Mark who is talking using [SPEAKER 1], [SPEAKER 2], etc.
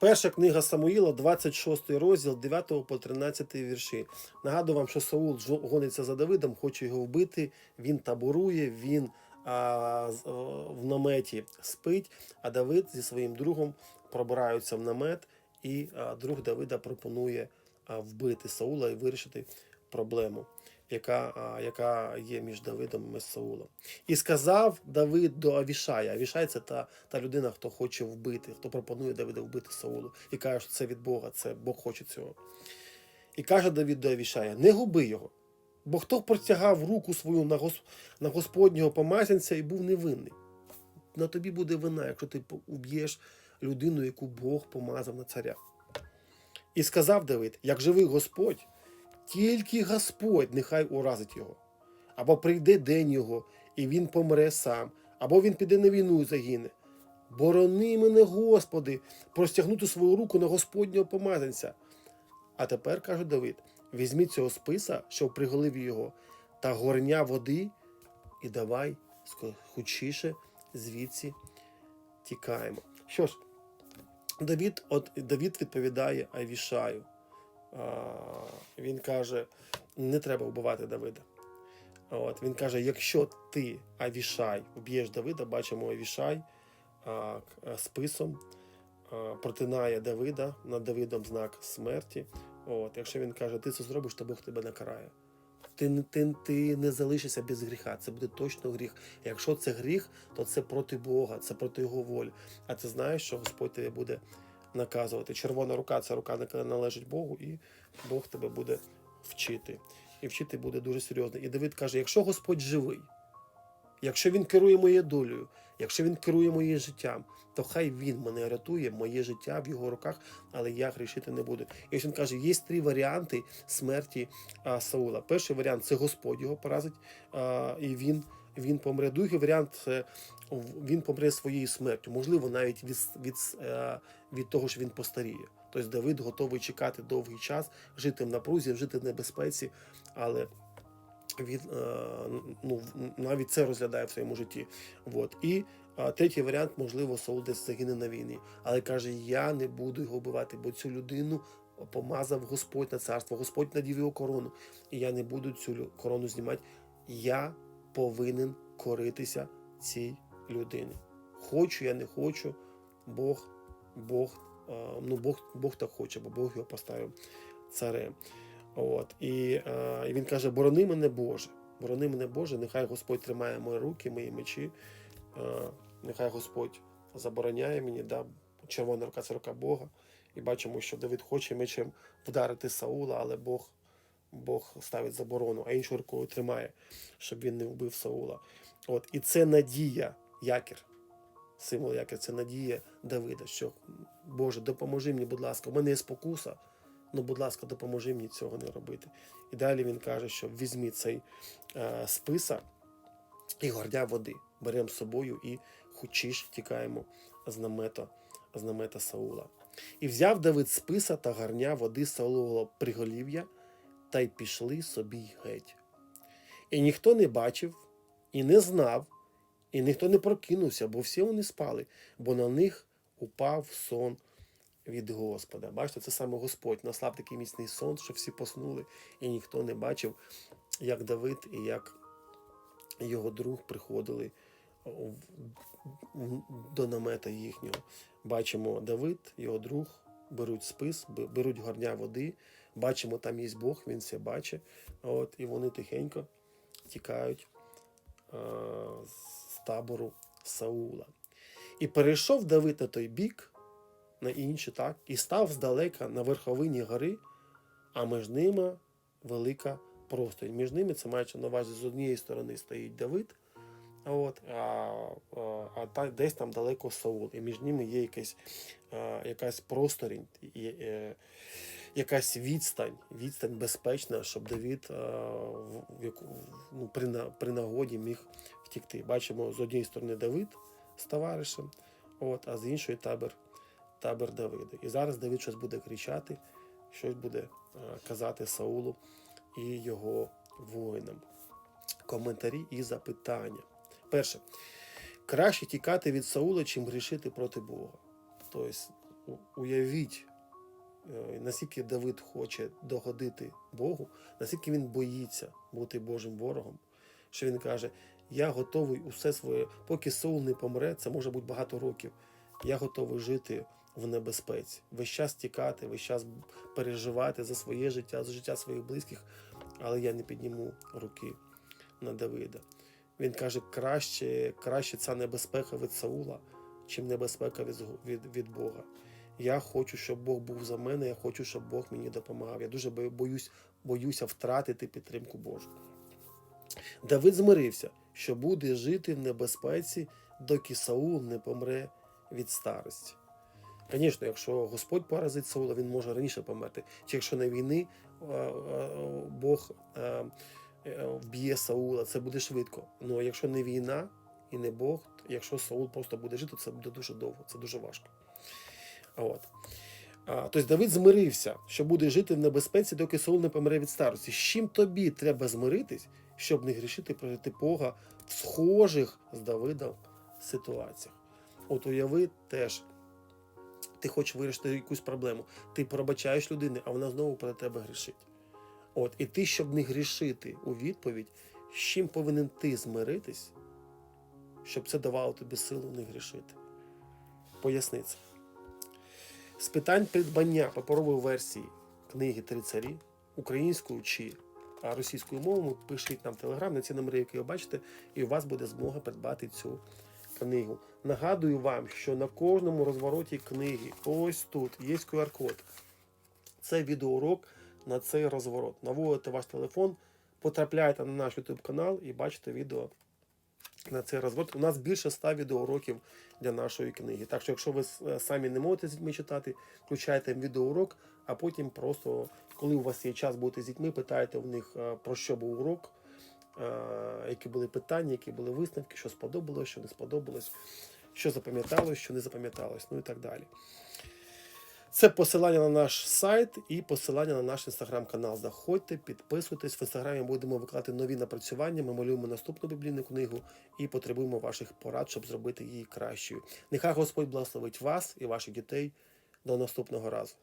[SPEAKER 1] Перша книга Самуїла, 26 розділ, 9 по 13 вірші. Нагадую вам, що Саул гониться за Давидом, хоче його вбити. Він таборує, він а, в наметі спить, а Давид зі своїм другом пробираються в намет, і друг Давида пропонує вбити Саула і вирішити проблему, яка, яка є між Давидом і Саулом. І сказав Давид до Авішая. Авішай це та, та людина, хто хоче вбити, хто пропонує Давида вбити Саулу. І каже, що це від Бога, це Бог хоче цього. І каже Давид до Авішая: не губи його, бо хто простягав руку свою на, гос, на Господнього помазанця і був невинний. На тобі буде вина, якщо ти уб'єш людину, яку Бог помазав на царя. І сказав Давид: як живий Господь, тільки Господь нехай уразить його. Або прийде день його, і він помре сам, або він піде на війну і загине. Борони мене, Господи, простягнути свою руку на Господнього помазанця. А тепер, каже Давид, візьміть цього списа, що в приголиві його, та горня води, і давай хутчіше звідси тікаємо. Що ж, Давід, от, Давід відповідає Авішаю. Він каже: не треба вбивати Давида. От, він каже: якщо ти, Авішай, уб'єш Давида, бачимо Авішай а, списом протинає Давида, над Давидом знак смерті. От, якщо він каже, ти це зробиш, то Бог тебе накарає. Ти, ти, ти не залишишся без гріха, це буде точно гріх. Якщо це гріх, то це проти Бога, це проти Його волі. А ти знаєш, що Господь тебе буде наказувати. Червона рука це рука, яка належить Богу, і Бог тебе буде вчити. І вчити буде дуже серйозно. І Давид каже: якщо Господь живий, якщо він керує моєю долею, якщо він керує моїм життям, то хай він мене рятує, моє життя в його руках, але я грішити не буду. І ось він каже: є три варіанти смерті Саула. Перший варіант це Господь його поразить, і він, він помре. Другий варіант він помре своєю смертю, можливо, навіть від, від, е, від того, що він постаріє. Тобто Давид готовий чекати довгий час, жити в напрузі, жити в небезпеці, але він е, ну, навіть це розглядає в своєму житті. От. І е, третій варіант, можливо, Саул десь загине на війні. Але каже: я не буду його вбивати, бо цю людину помазав Господь на царство, Господь надів його корону. І я не буду цю корону знімати. Я повинен коритися цій людині. Хочу, я не хочу, Бог, Бог, е, ну Бог, Бог так хоче, бо Бог його поставив царем. От. І, е, і він каже: борони мене Боже, борони мене Боже, нехай Господь тримає мої руки, мої мечі, е, нехай Господь забороняє мені, да, червона рука це рука Бога. І бачимо, що Давид хоче мечем вдарити Саула, але Бог, Бог ставить заборону, а іншою рукою тримає, щоб він не вбив Саула. От. І це надія, якір. Символ якір це надія Давида, що Боже, допоможи мені, будь ласка, у мене є спокуса, ну, будь ласка, допоможи мені цього не робити. І далі він каже, що візьміть цей е, списа і гордя води. Беремо з собою і хочеш тікаємо з намета, з намета Саула. І взяв Давид списа та гарня води Саулового приголів'я, та й пішли собі геть. І ніхто не бачив, і не знав, і ніхто не прокинувся, бо всі вони спали, бо на них упав сон від Господа. Бачите, це саме Господь наслав такий міцний сон, що всі поснули, і ніхто не бачив, як Давид і як його друг приходили до намета їхнього. Бачимо Давид, його друг, беруть спис, беруть горня води. Бачимо, там є Бог, він все бачить. От, і вони тихенько тікають е, з табору Саула. І перейшов Давид на той бік, на інший, так, і став здалека на верховині гори, а між ними велика просторінь. Між ними це мається на увазі з однієї сторони стоїть Давид, а от, а, а, а десь там далеко Саул. І між ними є якась, якась просторінь, е, якась відстань, відстань безпечна, щоб Давид а, в, яку, ну, при, при нагоді міг втікти. Бачимо з однієї сторони Давид з товаришем, от, а з іншої табор, табор Давида. І зараз Давид щось буде кричати, щось буде казати Саулу і його воїнам. Коментарі і запитання. Перше. Краще тікати від Саула, чим грішити проти Бога. Тобто, уявіть, е, наскільки Давид хоче догодити Богу, наскільки він боїться бути Божим ворогом, що він каже: Я готовий усе своє, поки Саул не помре, це може бути багато років. Я готовий жити в небезпеці, весь час тікати, весь час переживати за своє життя, за життя своїх близьких, але я не підніму руки на Давида. Він каже, краще, краще ця небезпека від Саула, чим небезпека від, від, від Бога. Я хочу, щоб Бог був за мене, я хочу, щоб Бог мені допомагав. Я дуже боюсь, боюся втратити підтримку Божу. Давид змирився, що буде жити в небезпеці, доки Саул не помре від старості. Звісно, якщо Господь поразить Саула, він може раніше померти. Чи якщо на війни Бог вб'є Саула, це буде швидко. Ну якщо не війна і не Бог, якщо Саул просто буде жити, це буде дуже довго, це дуже важко. От. А, тобто Давид змирився, що буде жити в небезпеці, доки Саул не помре від старості. З чим тобі треба змиритись, щоб не грішити проти Бога в схожих з Давидом ситуаціях? От уяви теж, ти хочеш вирішити якусь проблему, ти пробачаєш людини, а вона знову проти тебе грішить. От, і ти, щоб не грішити у відповідь, з чим повинен ти змиритись, щоб це давало тобі силу не грішити. Поясни це. З питань придбання паперової версії книги Три царі українською чи російською мовою пишіть нам в телеграм на ці номери, які ви бачите, і у вас буде змога придбати цю книгу. Нагадую вам, що на кожному розвороті книги, ось тут є QR-код. Це відеоурок на цей розворот. Наводите ваш телефон, потрапляєте на наш YouTube канал і бачите відео на цей розворот. У нас більше 100 відеоуроків для нашої книги. Так що, якщо ви е, самі не можете з дітьми читати, включайте відеоурок, а потім просто, коли у вас є час бути з дітьми, питайте у них е, про що був урок, е, які були питання, які були висновки, що сподобалось, що не сподобалось, що запам'яталось, що не запам'яталось, ну і так далі. Це посилання на наш сайт і посилання на наш інстаграм-канал. Заходьте, підписуйтесь. В інстаграмі будемо викладати нові напрацювання. Ми малюємо наступну біблійну книгу і потребуємо ваших порад, щоб зробити її кращою. Нехай Господь благословить вас і ваших дітей. До наступного разу.